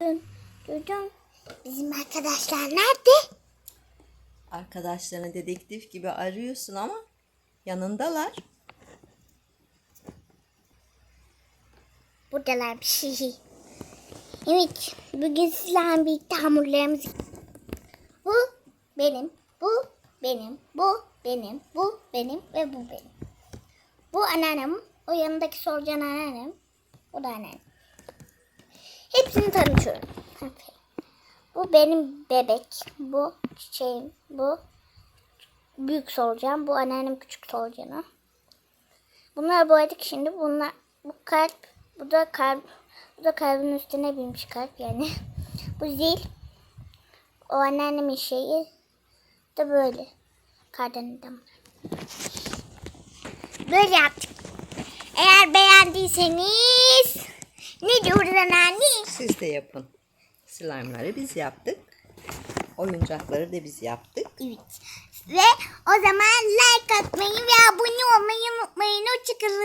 Dün, duydum. Bizim arkadaşlar nerede? Arkadaşlarını dedektif gibi arıyorsun ama yanındalar. Buradalar bir şey. Evet, bugün sizlerle birlikte hamurlarımızı... Bu benim, bu benim, bu benim, bu benim ve bu benim. Bu anneannem, o yanındaki solucan anneannem, o da anneannem. Hepsini tanıtıyorum. Bu benim bebek, bu çiçeğim, bu büyük solucan, bu anneannem küçük solucanı. Bunları boyadık şimdi. Bunlar bu kalp, bu da kalp, bu da kalbin üstüne binmiş kalp yani. bu zil. O anneannemin şeyi da böyle. Kardan. Böyle yaptık. Eğer beğendiyseniz ne diyoruz anneanne? Siz de yapın. Slime'ları biz yaptık. Oyuncakları da biz yaptık. Evet. Ve o zaman like atmayı ve abone olmayı unutmayın. Hoşçakalın.